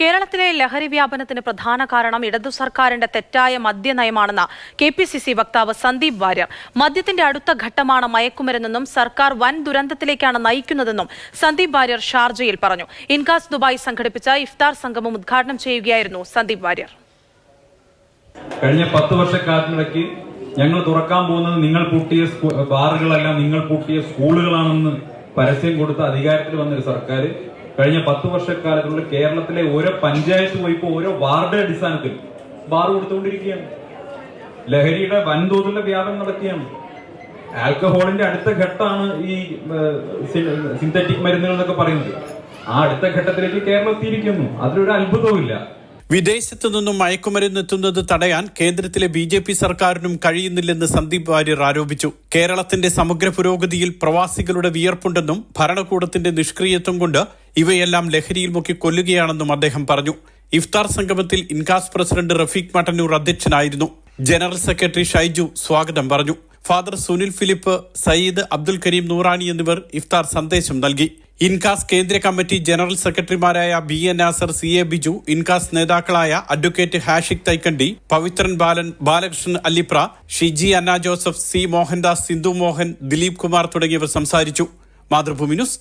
കേരളത്തിലെ ലഹരി വ്യാപനത്തിന് പ്രധാന കാരണം ഇടതു സർക്കാരിന്റെ തെറ്റായ മദ്യനയമാണെന്ന് കെ പി സി സി വക്താവ് സന്ദീപ് വാര്യർ. മദ്യത്തിന്റെ അടുത്ത ഘട്ടമാണ് മയക്കുമരുന്നെന്നും സർക്കാർ വൻ ദുരന്തത്തിലേക്കാണ് നയിക്കുന്നതെന്നും സന്ദീപ് വാര്യർ ഷാർജയിൽ പറഞ്ഞു. ഇൻകാസ് ദുബായ് സംഘടിപ്പിച്ച ഇഫ്താർ സംഗമം ഉദ്ഘാടനം ചെയ്യുകയായിരുന്നു സന്ദീപ് വാര്യർ. കഴിഞ്ഞ പത്ത് വർഷക്കാലത്തിനിടയ്ക്ക് ഞങ്ങൾ തുറക്കാൻ പോകുന്നത് നിങ്ങൾ പൂട്ടിയ ബാറുകളല്ല നിങ്ങൾ പൂട്ടിയ സ്കൂളുകളാണെന്ന് പരസ്യം കൊടുത്ത അധികാരത്തിൽ വന്നൊരു സർക്കാർ കഴിഞ്ഞ പത്ത് വർഷക്കാലത്തിനുള്ളിൽ കേരളത്തിലെ ഓരോ പഞ്ചായത്ത് പോയിപ്പോ ഓരോ വാർഡ് അടിസ്ഥാനത്തിൽ ബാർ കൊടുത്തുകൊണ്ടിരിക്കുകയാണ്. ലഹരിയുടെ വൻതോതിലുള്ള വ്യാപനം നടക്കുകയാണ്. ആൽക്കഹോളിന്റെ അടുത്ത ഘട്ടമാണ് ഈ സിന്തറ്റിക് മരുന്നുകൾ എന്നൊക്കെ പറയുന്നത്. ആ അടുത്ത ഘട്ടത്തിലേക്ക് കേരളം എത്തിയിരിക്കുന്നു. അതിലൊരു അത്ഭുതവുമില്ല. വിദേശത്തു നിന്നും മയക്കുമരുന്ന് എത്തുന്നത് തടയാൻ കേന്ദ്രത്തിലെ ബി ജെ പി സർക്കാരിനും കഴിയുന്നില്ലെന്ന് സന്ദീപ് വാര്യർ ആരോപിച്ചു. കേരളത്തിന്റെ സമഗ്ര പുരോഗതിയിൽ പ്രവാസികളുടെ വിയർപ്പുണ്ടെന്നും ഭരണകൂടത്തിന്റെ നിഷ്ക്രിയത്വം കൊണ്ട് ഇവയെല്ലാം ലഹരിയിൽ മുക്കി കൊല്ലുകയാണെന്നും അദ്ദേഹം പറഞ്ഞു. ഇഫ്താർ സംഗമത്തിൽ ഇൻകാസ് പ്രസിഡന്റ് റഫീഖ് മട്ടന്നൂർ അധ്യക്ഷനായിരുന്നു. ജനറൽ സെക്രട്ടറി ഷൈജു സ്വാഗതം പറഞ്ഞു. ഫാദർ സുനിൽ ഫിലിപ്പ് സയ്യിദ് അബ്ദുൽ കരീം നൂറാനി എന്നിവർ ഇഫ്താർ സന്ദേശം നൽകി. ഇൻകാസ് കേന്ദ്ര കമ്മിറ്റി ജനറൽ സെക്രട്ടറിമാരായ B N Nasar C A Biju INCAS നേതാക്കളായ advocate Hashik Thaikandi Pavithran Balan Balakrishnan Allipra Shiji Anna Joseph C Mohandas Sindhu Mohan Dileep Kumar തുടങ്ങിയവർ സംസാരിച്ചു. മാതൃഭൂമി ന്യൂസ്